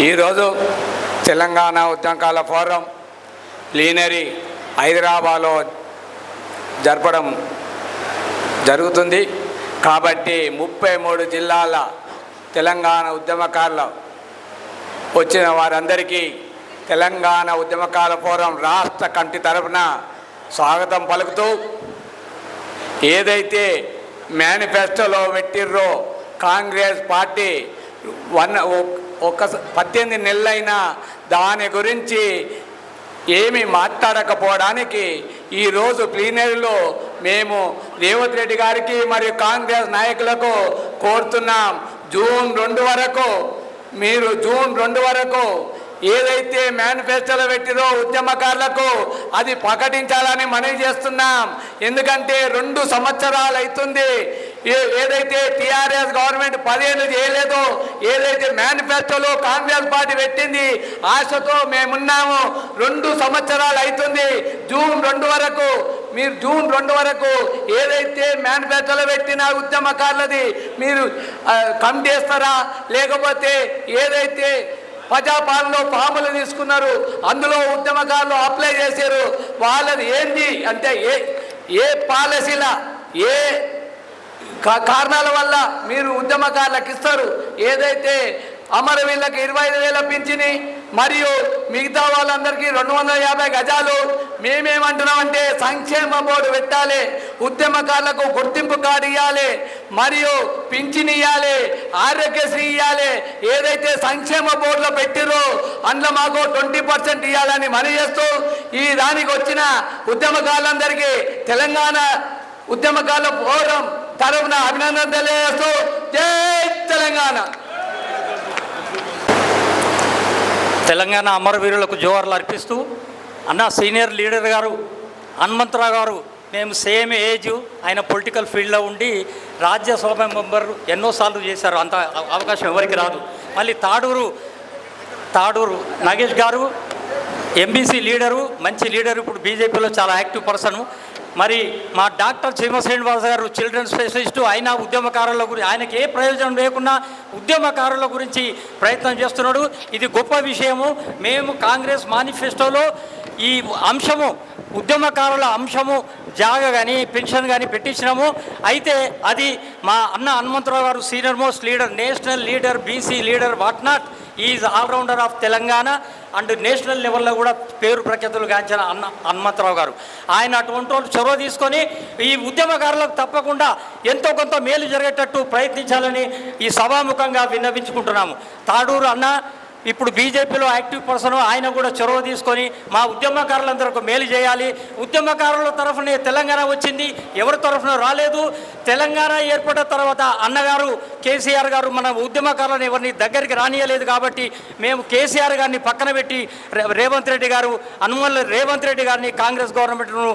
ఈరోజు తెలంగాణ ఉద్యమకాల forum plenary హైదరాబాద్లో జరపడం జరుగుతుంది. కాబట్టి ముప్పై మూడు జిల్లాల తెలంగాణ ఉద్యమకారులు వచ్చిన వారందరికీ తెలంగాణ ఉద్యమకాల ఫోరం రాష్ట్ర కమిటీ తరఫున స్వాగతం పలుకుతూ ఏదైతే మేనిఫెస్టోలో పెట్టిర్రో కాంగ్రెస్ పార్టీ వన్ ఒక పద్దెనిమిది నెలలైనా దాని గురించి ఏమి మాట్లాడకపోవడానికి ఈరోజు ప్లీనరీలో మేము రేవంత్ రెడ్డి గారికి మరియు కాంగ్రెస్ నాయకులకు కోరుతున్నాం. జూన్ రెండు వరకు మీరు జూన్ రెండు వరకు ఏదైతే మేనిఫెస్టోలో పెట్టిరో ఉద్యమకారులకు అది ప్రకటించాలని మనవి చేస్తున్నాం. ఎందుకంటే రెండు సంవత్సరాలు అవుతుంది. ఏదైతే టిఆర్ఎస్ గవర్నమెంట్ పదేళ్ళు చేయలేదో ఏదైతే మేనిఫెస్టోలో కాంగ్రెస్ పార్టీ పెట్టింది ఆశతో మేమున్నాము. రెండు సంవత్సరాలు అవుతుంది జూన్ రెండు వరకు మీరు జూన్ రెండు వరకు ఏదైతే మేనిఫెస్టోలో పెట్టిన ఉద్యమకారులది మీరు కమ్ చేస్తారా? లేకపోతే ఏదైతే ప్రజాపాలనలో ఫాములు తీసుకున్నారు అందులో ఉద్యమకారులు అప్లై చేశారు వాళ్ళది ఏంది? అంటే ఏ ఏ పాలసీల ఏ కారణాల వల్ల మీరు ఉద్యమకారులకు ఇస్తారు. ఏదైతే అమరవీళ్ళకి ఇరవై ఐదు వేల పింఛని మరియు మిగతా వాళ్ళందరికీ రెండు వందల యాభై గజాలు మేమేమంటున్నామంటే సంక్షేమ బోర్డు పెట్టాలి ఉద్యమకారులకు గుర్తింపు కార్డు ఇవ్వాలి మరియు పింఛన్ ఇవ్వాలి ఆరోగ్యశ్రీ ఇవ్వాలి ఏదైతే సంక్షేమ బోర్డులో పెట్టిరో అందులో మాకు ట్వంటీ పర్సెంట్ ఇవ్వాలని మనీ చేస్తూ ఈ దానికి వచ్చిన ఉద్యమకారులందరికీ తెలంగాణ ఉద్యమకారుల ఫోరం తరఫున అభినందన తెలియజేస్తూ జై తెలంగాణ. తెలంగాణ అమరవీరులకు జోహర్లు అర్పిస్తూ అన్న సీనియర్ లీడర్ గారు హనుమంతరావు గారు మేము సేమ్ ఏజ్ ఆయన పొలిటికల్ ఫీల్డ్లో ఉండి రాజ్యసభ మెంబర్ ఎన్నోసార్లు చేశారు. అంత అవకాశం ఎవరికి రాదు. మళ్ళీ తాడూరు తాడూరు నాగేష్ గారు ఎంబీసీ లీడరు మంచి లీడర్. ఇప్పుడు బీజేపీలో చాలా యాక్టివ్ పర్సన్. మరి మా డాక్టర్ చీమ శ్రీనివాస్ గారు చిల్డ్రన్ స్పెషలిస్టు ఆయన ఉద్యమకారుల గురించి ఆయనకి ఏ ప్రయోజనం లేకుండా ఉద్యమకారుల గురించి ప్రయత్నం చేస్తున్నాడు. ఇది గొప్ప విషయము. మేము కాంగ్రెస్ మేనిఫెస్టోలో ఈ అంశము ఉద్యమకారుల అంశము జాగ కానీ పెన్షన్ కానీ పెట్టించినాము. అయితే అది మా అన్న Hanumantha Rao garu senior most leader national leader BC leader what not is allrounder of Telangana and national లెవెల్లో కూడా పేరు ప్రఖ్యాతులు గాంచిన అన్న హనుమంతరావు గారు. ఆయన అటువంటి వాళ్ళు చొరవ తీసుకొని ఈ ఉద్యమకారులకు తప్పకుండా ఎంతో కొంత మేలు జరిగేటట్టు ప్రయత్నించాలని ఈ సభాముఖంగా విన్నవించుకుంటున్నాము. తాడూరు అన్న ఇప్పుడు బీజేపీలో యాక్టివ్ పర్సన్ ఆయన కూడా చొరవ తీసుకొని మా ఉద్యమకారులందరూ మేలు చేయాలి. ఉద్యమకారుల తరఫునే తెలంగాణ వచ్చింది. ఎవరి తరఫున రాలేదు. తెలంగాణ ఏర్పడిన తర్వాత అన్నగారు కేసీఆర్ గారు మన ఉద్యమకారులను ఎవరిని దగ్గరికి రానియలేదు కాబట్టి మేము కేసీఆర్ గారిని పక్కన పెట్టి రేవంత్ రెడ్డి గారు అనుమల్ రేవంత్ రెడ్డి గారిని కాంగ్రెస్ గవర్నమెంట్ను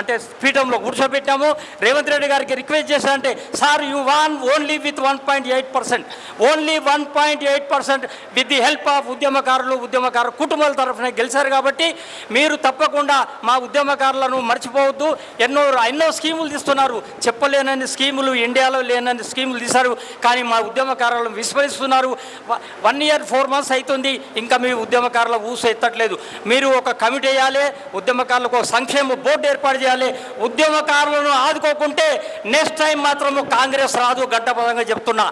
అంటే పీఠంలో కూర్చోబెట్టాము. రేవంత్ రెడ్డి గారికి రిక్వెస్ట్ చేశానంటే sir you won only with one point eight percent only one point eight percent with the help of ఉద్యమకారులు ఉద్యమకారు కుటుంబాల తరఫున గెలిచారు కాబట్టి మీరు తప్పకుండా మా ఉద్యమకారులను మర్చిపోవద్దు. ఎన్నో ఎన్నో స్కీములు తీస్తున్నారు. చెప్పలేనని స్కీములు ఇండియాలో లేనని స్కీములు తీశారు. కానీ మా ఉద్యమకారులను విస్మరిస్తున్నారు. వన్ ఇయర్ ఫోర్ మంత్స్ అవుతుంది ఇంకా మీ ఉద్యమకారుల ఊస ఎత్తట్లేదు. మీరు ఒక కమిటీ వేయాలి. ఉద్యమకారులకు సంక్షేమ బోర్డు ఏర్పాటు చేయాలి. ఉద్యమకారులను ఆదుకోకుంటే నెక్స్ట్ టైం మాత్రము కాంగ్రెస్ రాదు గడ్డపదంగా చెప్తున్నా.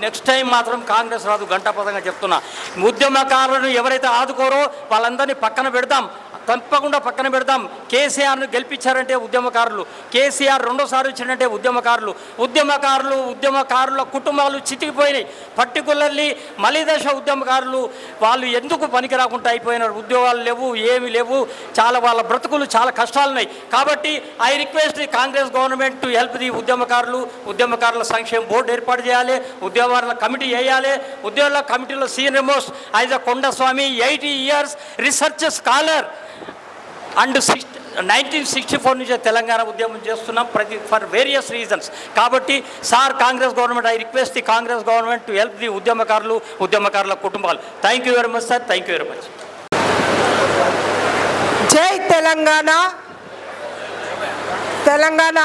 నెక్స్ట్ టైం మాత్రం కాంగ్రెస్ రాదు గంటపదంగా చెప్తున్నా. ఉద్యమకారులను ఎవరైతే ఆదుకోరో వాళ్ళందరినీ పక్కన పెడదాం. తప్పకుండా పక్కన పెడదాం. కేసీఆర్ను గెలిపించారంటే ఉద్యమకారులు. కేసీఆర్ రెండోసారి వచ్చిందంటే ఉద్యమకారులు. ఉద్యమకారులు ఉద్యమకారుల కుటుంబాలు చితికిపోయినాయి. పర్టికులర్లీ మలిదశ ఉద్యమకారులు వాళ్ళు ఎందుకు పనికి రాకుండా అయిపోయినారు? ఉద్యోగాలు లేవు ఏమి లేవు. చాలా వాళ్ళ బ్రతుకులు చాలా కష్టాలు ఉన్నాయి కాబట్టి I request Congress government to help the ఉద్యమకారులు. ఉద్యమకారుల సంక్షేమ బోర్డు ఏర్పాటు చేయాలి. ఉద్యోగాల కమిటీ వేయాలి. ఉద్యోగుల కమిటీలో senior most is uh Kondaswamy eighty years research scholar. And six nineteen sixty four నుంచి తెలంగాణ ఉద్యమం చేస్తున్నాం ప్రతి ఫర్ వేరియస్ రీజన్స్. కాబట్టి sir Congress government I request the Congress government to help the ఉద్యమకారులు ఉద్యమకారుల కుటుంబాలు. Thank you very much sir thank you very much జై తెలంగాణ. తెలంగాణ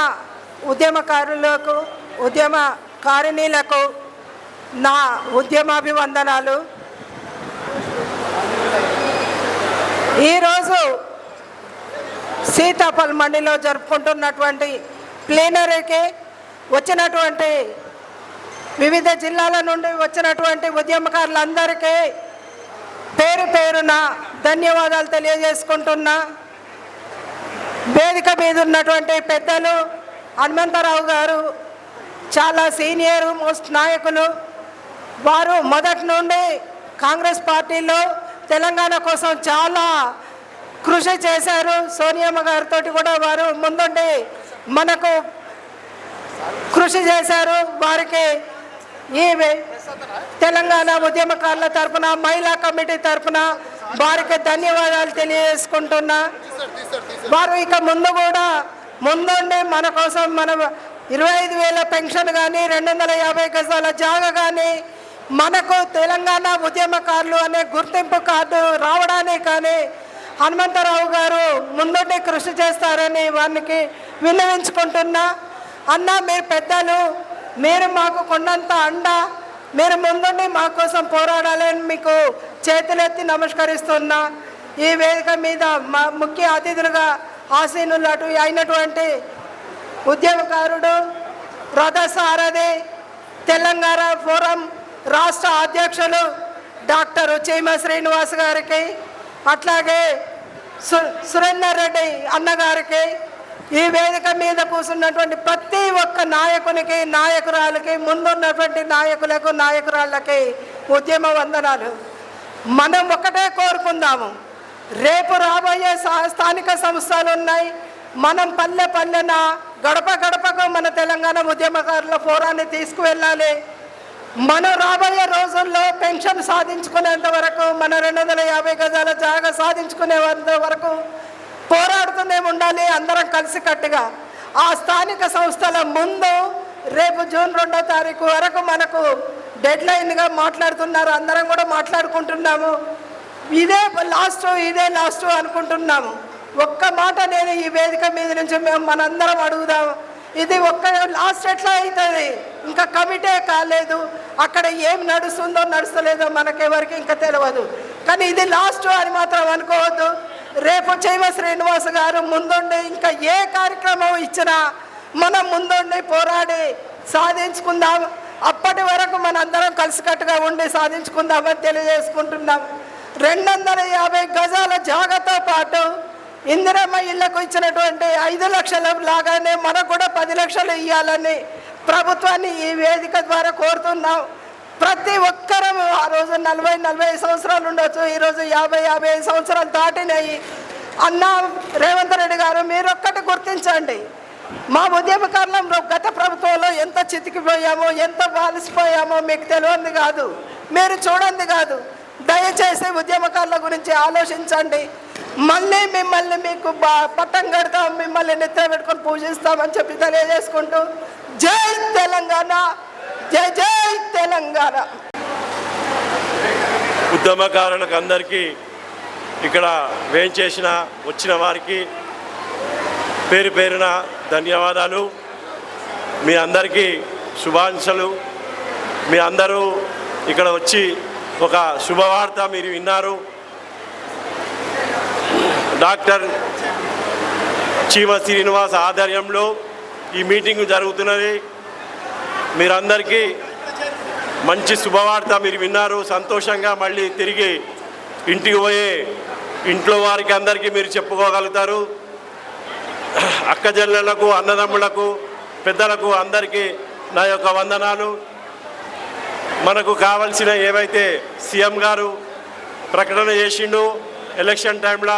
ఉద్యమకారులకు ఉద్యమ కారిణీలకు నా ఉద్యమాభివందనాలు. ఈరోజు సీతాపల్ మండిలో జరుపుకుంటున్నటువంటి ప్లీనరీకి వచ్చినటువంటి వివిధ జిల్లాల నుండి వచ్చినటువంటి ఉద్యమకారులందరికీ పేరు పేరున ధన్యవాదాలు తెలియజేసుకుంటున్నా వేదిక మీద ఉన్నటువంటి పెద్దలు హనుమంతరావు గారు చాలా సీనియర్ మోస్ట్ నాయకులు వారు మొదటి నుండి కాంగ్రెస్ పార్టీలో తెలంగాణ కోసం చాలా కృషి చేశారు. సోనియమ్మ గారితో కూడా వారు ముందుండి మనకు కృషి చేశారు. వారికి ఈ తెలంగాణ ఉద్యమకారుల తరపున మహిళా కమిటీ తరపున వారికి ధన్యవాదాలు తెలియజేసుకుంటున్నా. వారు ఇక ముందు కూడా ముందుండి మన కోసం మన ఇరవై ఐదు వేల పెన్షన్ కానీ రెండు వందల యాభై గజాల జాగ కానీ మనకు తెలంగాణ ఉద్యమకారులు అనే గుర్తింపు కార్డు రావడానికి కానీ హనుమంతరావు గారు ముందుండి కృషి చేస్తారని వారికి విన్నవించుకుంటున్నా. అన్న మీరు పెద్దలు మీరు మాకు కొండంత అండ మీరు ముందుండి మా కోసం పోరాడాలని మీకు చేతులెత్తి నమస్కరిస్తున్నా. ఈ వేదిక మీద మా ముఖ్య అతిథులుగా ఆసీనులు అయినటువంటి ఉద్యమకారుడు రథసారథి తెలంగాణ ఫోరం రాష్ట్ర అధ్యక్షులు డాక్టర్ చీమ శ్రీనివాస్ గారికి అట్లాగే సు సురేందర్ రెడ్డి అన్నగారికి ఈ వేదిక మీద కూర్చున్నటువంటి ప్రతి ఒక్క నాయకునికి నాయకురాలకి ముందున్నటువంటి నాయకులకు నాయకురాళ్ళకి ఉద్యమ వందనాలు. మనం ఒకటే కోరుకుందాము. రేపు రాబోయే స్థానిక సంస్థలు ఉన్నాయి. మనం పల్లె పల్లెన గడప గడపకు మన తెలంగాణ ఉద్యమకారుల ఫోరాన్ని తీసుకువెళ్ళాలి. మనం రాబోయే రోజుల్లో పెన్షన్ సాధించుకునేంత వరకు మన రెండు వందల యాభై గజాల జాగా సాధించుకునేంత వరకు పోరాడుతూనే ఉండాలి అందరం కలిసికట్టుగా. ఆ స్థానిక సంస్థల ముందు రేపు జూన్ రెండో తారీఖు వరకు మనకు డెడ్ లైన్గా మాట్లాడుతున్నారు అందరం కూడా మాట్లాడుకుంటున్నాము. ఇదే లాస్ట్ ఇదే లాస్ట్ అనుకుంటున్నాము. ఒక్క మాట నేను ఈ వేదిక మీద నుంచి మేము మనందరం అడుగుదాం. ఇది ఒక్క లాస్ట్ ఎట్లా అవుతుంది? ఇంకా కమిటే కాలేదు. అక్కడ ఏం నడుస్తుందో నడుస్తలేదో మనకెవరికి ఇంకా తెలియదు కానీ ఇది లాస్ట్ అని మాత్రం అనుకోవద్దు. రేపు చైవ శ్రీనివాస్ గారు ముందుండి ఇంకా ఏ కార్యక్రమం ఇచ్చినా మనం ముందుండి పోరాడి సాధించుకుందాం. అప్పటి వరకు మనందరం కలిసికట్టుగా ఉండి సాధించుకుందామని తెలియజేసుకుంటున్నాం. రెండు వందల యాభై గజాల జాగతో పాటు ఇందిరమ్మ ఇళ్ళకు ఇచ్చినటువంటి ఐదు లక్షల లాగానే మనకు కూడా పది లక్షలు ఇవ్వాలని ప్రభుత్వాన్ని ఈ వేదిక ద్వారా కోరుతున్నాం. ప్రతి ఒక్కరం ఆ రోజు నలభై నలభై ఐదు సంవత్సరాలు ఉండొచ్చు. ఈరోజు యాభై యాభై ఐదు సంవత్సరాలు దాటినాయి. అన్న రేవంత్ రెడ్డి గారు మీరు ఒక్కటి గుర్తించండి. మా ఉద్యమకాలంలో గత ప్రభుత్వంలో ఎంత చితికిపోయామో ఎంత బాలిసిపోయామో మీకు తెలియంది కాదు. మీరు చూడండి కాదు. దయచేసి ఉద్యమకారుల గురించి ఆలోచించండి. మళ్ళీ మిమ్మల్ని మీకు పట్టం కడతాం మిమ్మల్ని నిద్ర పెట్టుకొని పూజిస్తామని చెప్పి తెలియజేసుకుంటూ జై తెలంగాణ జై జై తెలంగాణ. ఉద్యమకారులకు అందరికీ ఇక్కడ వేంచేసిన వచ్చిన వారికి పేరు పేరున ధన్యవాదాలు. మీ అందరికీ శుభాంశలు. మీ అందరూ ఇక్కడ వచ్చి ఒక శుభవార్త మీరు విన్నారు. డాక్టర్ చీమ శ్రీనివాస్ ఆధ్వర్యంలో ఈ మీటింగ్ జరుగుతున్నది. మీరందరికీ మంచి శుభవార్త మీరు విన్నారు. సంతోషంగా మళ్ళీ తిరిగి ఇంటికి పోయే ఇంట్లో వారికి అందరికీ మీరు చెప్పుకోగలుగుతారు. అక్క అన్నదమ్ములకు పెద్దలకు అందరికీ నా యొక్క వందనాలు. మనకు కావలసిన ఏవైతే సీఎం గారు ప్రకటన చేసిండు ఎలక్షన్ టైంలో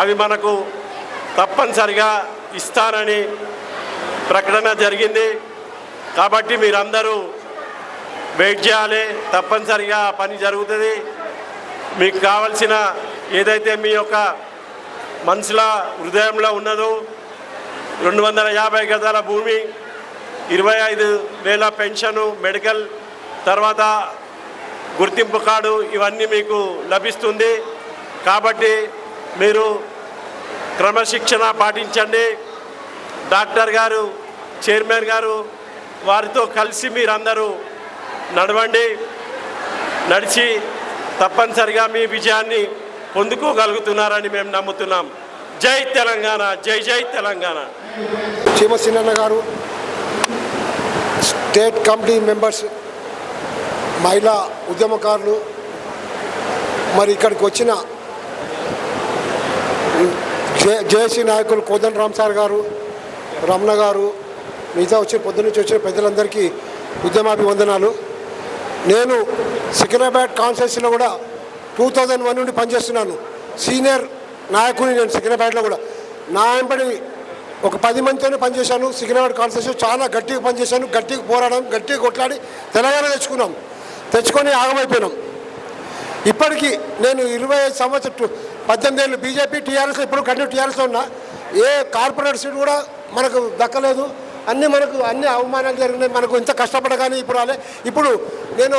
అవి మనకు తప్పనిసరిగా ఇస్తారని ప్రకటన జరిగింది. కాబట్టి మీరందరూ వెయిట్ చేయాలి. తప్పనిసరిగా పని జరుగుతుంది. మీకు కావలసిన ఏదైతే మీ యొక్క మనసుల హృదయంలో ఉన్నదో రెండు వందల యాభై గజాల భూమి ఇరవై ఐదు వేల పెన్షను మెడికల్ తర్వాత గుర్తింపు కార్డు ఇవన్నీ మీకు లభిస్తుంది. కాబట్టి మీరు క్రమశిక్షణ పాటించండి. డాక్టర్ గారు చైర్మన్ గారు వారితో కలిసి మీరందరూ నడవండి. నడిచి తప్పనిసరిగా మీ విజయాన్ని పొందుకోగలుగుతున్నారని మేము నమ్ముతున్నాం. జై తెలంగాణ జై జై తెలంగాణ. చీమసిన్న గారు స్టేట్ కమిటీ మెంబర్స్ మహిళా ఉద్యమకారులు మరి ఇక్కడికి వచ్చిన జే జేఏసీ నాయకులు కోదండ రామ్ సార్ గారు రమణ గారు మిగతా వచ్చి పొద్దునుంచి వచ్చిన పెద్దలందరికీ ఉద్యమాభివందనాలు. నేను సికింద్రాబాద్ కాన్స్టిట్యూన్సీలో కూడా టూ థౌజండ్ వన్ నుండి పనిచేస్తున్నాను. సీనియర్ నాయకుని నేను సికింద్రాబాద్లో కూడా. నా వెంబడి ఒక పది మందితోనే పనిచేశాను. సికింద్రాబాద్ కాన్స్టిట్యూన్సీ చాలా గట్టిగా పనిచేశాను. గట్టిగా పోరాడడం గట్టిగా కొట్లాడి తెలంగాణ తెచ్చుకున్నాం. తెచ్చుకొని ఆగమైపోయినాం. ఇప్పటికీ నేను ఇరవై ఐదు సంవత్సరం పద్దెనిమిది ఏళ్ళు బీజేపీ టీఆర్ఎస్ ఇప్పుడు కంటిన్యూ టీఆర్ఎస్లో ఉన్నా. ఏ కార్పొరేట్ సీట్ కూడా మనకు దక్కలేదు. అన్నీ మనకు అన్ని అవమానాలు జరిగినాయి. మనకు ఇంత కష్టపడగానే ఇప్పుడు రాలే. ఇప్పుడు నేను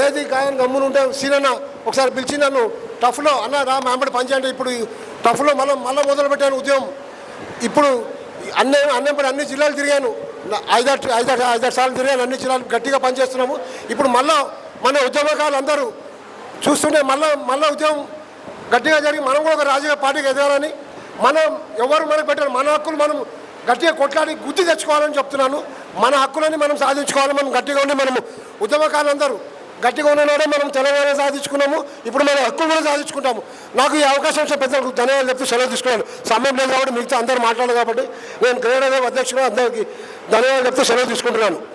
ఏది కాదని గమ్మునుంటే సీనన్న ఒకసారి పిలిచి నన్ను టఫ్లో అన్న రా మామిడి పనిచేయండి ఇప్పుడు ఈ టఫ్లో మళ్ళీ మళ్ళీ మొదలుపెట్టాను ఉద్యమం. ఇప్పుడు అన్న అన్నప్పుడు అన్ని జిల్లాలు తిరిగాను. ఐదారు ఐదారు ఐదారు సార్లు తిరిగాను. అన్ని జిల్లాలు గట్టిగా పనిచేస్తున్నాము ఇప్పుడు మళ్ళీ మన ఉద్యమకారులు అందరూ చూస్తుంటే మళ్ళీ మళ్ళీ ఉద్యమం గట్టిగా జరిగి మనం కూడా ఒక రాజకీయ పార్టీకి ఎదగాలని మనం ఎవరు మనకు పెట్టారు మన హక్కులు మనం గట్టిగా కొట్లాడి గుర్తు తెచ్చుకోవాలని చెప్తున్నాను. మన హక్కులని మనం సాధించుకోవాలి. మనం గట్టిగా ఉండి మనము ఉద్యమకారులందరూ గట్టిగా ఉన్నవాడే మనం తెలంగాణ సాధించుకున్నాము. ఇప్పుడు మన హక్కులు కూడా సాధించుకుంటాము. నాకు ఈ అవకాశం ఇచ్చిన పెద్దలకు ధన్యవాదాలు చెప్తూ సెలవు తీసుకున్నాను. సమయం లేదు కాబట్టి మిగతా అందరూ మాట్లాడారు కాబట్టి నేను క్రీడా అధ్యక్షుడు అందరికీ ధన్యవాదాలు చెప్తూ సెలవు తీసుకుంటున్నాను.